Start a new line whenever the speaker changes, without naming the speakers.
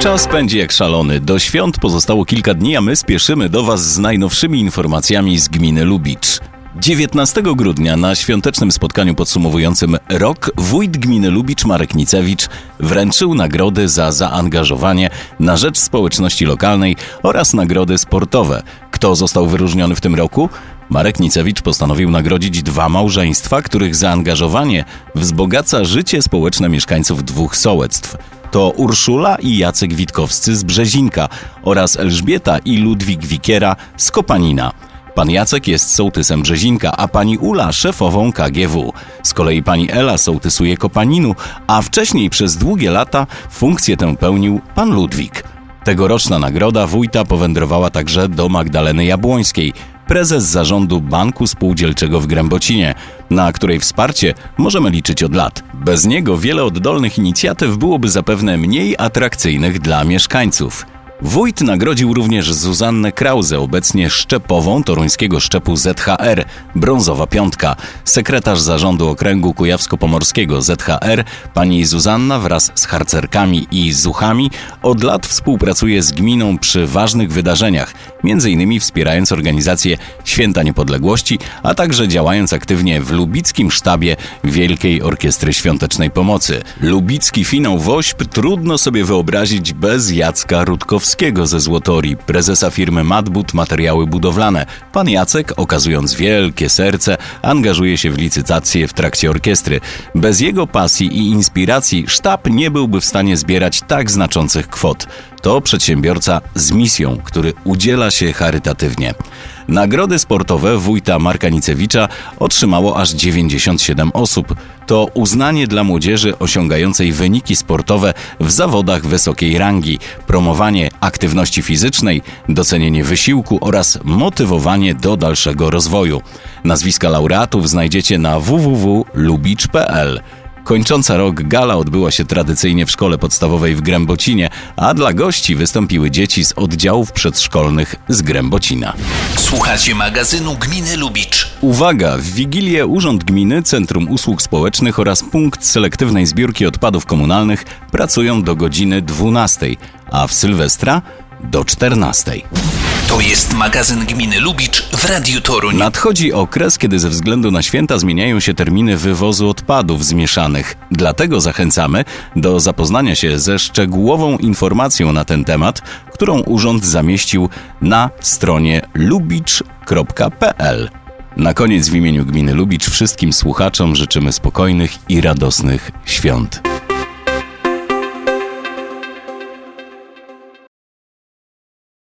Czas pędzi jak szalony. Do świąt pozostało kilka dni, a my spieszymy do Was z najnowszymi informacjami z gminy Lubicz. 19 grudnia na świątecznym spotkaniu podsumowującym rok wójt gminy Lubicz Marek Nicewicz wręczył nagrody za zaangażowanie na rzecz społeczności lokalnej oraz nagrody sportowe. Kto został wyróżniony w tym roku? Marek Nicewicz postanowił nagrodzić dwa małżeństwa, których zaangażowanie wzbogaca życie społeczne mieszkańców dwóch sołectw. To Urszula i Jacek Witkowscy z Brzezinka oraz Elżbieta i Ludwik Wikiera z Kopanina. Pan Jacek jest sołtysem Brzezinka, a pani Ula szefową KGW. Z kolei pani Ela sołtysuje Kopaninu, a wcześniej przez długie lata funkcję tę pełnił pan Ludwik. Tegoroczna nagroda wójta powędrowała także do Magdaleny Jabłońskiej, prezes zarządu Banku Spółdzielczego w Grębocinie, na której wsparcie możemy liczyć od lat. Bez niego wiele oddolnych inicjatyw byłoby zapewne mniej atrakcyjnych dla mieszkańców. Wójt nagrodził również Zuzannę Krause, obecnie szczepową toruńskiego szczepu ZHR, brązowa piątka. Sekretarz zarządu okręgu kujawsko-pomorskiego ZHR, pani Zuzanna wraz z harcerkami i zuchami od lat współpracuje z gminą przy ważnych wydarzeniach, m.in. wspierając organizację Święta Niepodległości, a także działając aktywnie w lubickim sztabie Wielkiej Orkiestry Świątecznej Pomocy. Lubicki finał WOŚP trudno sobie wyobrazić bez Jacka Rutkowskiego ze Złotori, prezesa firmy Madbut Materiały Budowlane. Pan Jacek, okazując wielkie serce, angażuje się w licytację w trakcie orkiestry. Bez jego pasji i inspiracji sztab nie byłby w stanie zbierać tak znaczących kwot. To przedsiębiorca z misją, który udziela się charytatywnie. Nagrody sportowe wójta Marka Nicewicza otrzymało aż 97 osób. To uznanie dla młodzieży osiągającej wyniki sportowe w zawodach wysokiej rangi, promowanie aktywności fizycznej, docenienie wysiłku oraz motywowanie do dalszego rozwoju. Nazwiska laureatów znajdziecie na www.lubicz.pl. Kończąca rok gala odbyła się tradycyjnie w szkole podstawowej w Grębocinie, a dla gości wystąpiły dzieci z oddziałów przedszkolnych z Grębocina.
Słuchacie magazynu Gminy Lubicz.
Uwaga! W Wigilię Urząd Gminy, Centrum Usług Społecznych oraz punkt selektywnej zbiórki odpadów komunalnych pracują do godziny 12, a w Sylwestra do 14.
To jest magazyn Gminy Lubicz w Radiu Toruń.
Nadchodzi okres, kiedy ze względu na święta zmieniają się terminy wywozu odpadów zmieszanych. Dlatego zachęcamy do zapoznania się ze szczegółową informacją na ten temat, którą urząd zamieścił na stronie lubicz.pl. Na koniec w imieniu gminy Lubicz wszystkim słuchaczom życzymy spokojnych i radosnych świąt.